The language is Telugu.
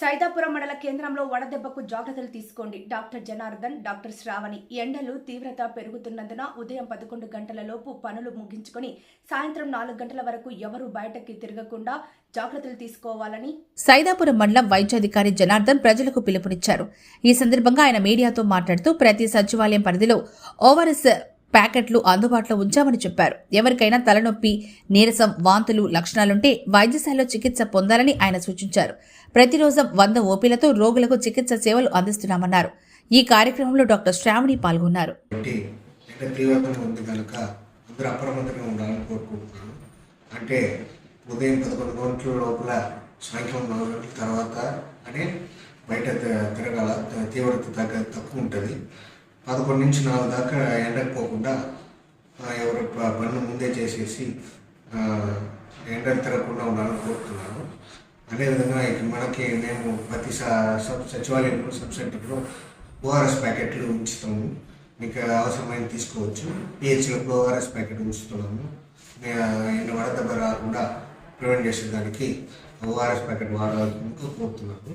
సైదాపురం మండల కేంద్రంలో వడదెబ్బకు జాగ్రత్తలు తీసుకోండి. Doctor Janardhan doctor Shravani. ఎండలు తీవ్రత పెరుగుతున్నందున ఉదయం పదకొండు గంటలలోపు పనులు ముగించుకొని సాయంత్రం నాలుగు గంటల వరకు ఎవరూ బయటకి తిరగకుండా జాగ్రత్తలు తీసుకోవాలని సైదాపురం మండలం వైద్యాధికారి జనార్దన్ ప్రజలకు పిలుపునిచ్చారు. ఈ సందర్భంగా ఆయన మీడియాతో మాట్లాడుతూ ప్రతి సచివాలయం పరిధిలో ఓవరస్ ప్యాకెట్లు అందుబాటులో ఉంచామని చెప్పారు. ఎవరికైనా తలనొప్పి నీరసం వాంతులు లక్షణాలుంటే వైద్యశాలలో చికిత్స పొందాలని ఆయన సూచించారు. ప్రతిరోజు వంద ఓపీలతో రోగులకు చికిత్స సేవలు అందిస్తున్నామన్నారు. ఈ కార్యక్రమంలో డాక్టర్ శ్రావణి పాల్గొన్నారు. అంటే ఉదయం పదకొండు గంటల లోపల సాయంత్రం నాలుగు గంటల తర్వాత అని బయట తిరగాల తీవ్రత తగ్గ తక్కువ ఉంటుంది. పదకొండు నుంచి నాలుగు దాకా ఎండకు పోకుండా ఎవరు పనులు ముందే చేసేసి ఎండలు తిరగకుండా ఉండాలని కోరుతున్నాను. అదేవిధంగా ఇక మనకి మేము ప్రతి సబ్ సచివాలయంలో సబ్ సెంటర్లో ఓఆర్ఎస్ ప్యాకెట్లు ఉంచుతాము. మీకు అవసరమైన తీసుకోవచ్చు. పిహెచ్లకు ఓఆర్ఎస్ ప్యాకెట్ ఉంచుతున్నాము. ఎన్ని ఎండ వడదెబ్బ రాకుండా ప్రివెంట్ చేసేదానికి ఓఆర్ఎస్ ప్యాకెట్ వాడాలని కోరుతున్నాను.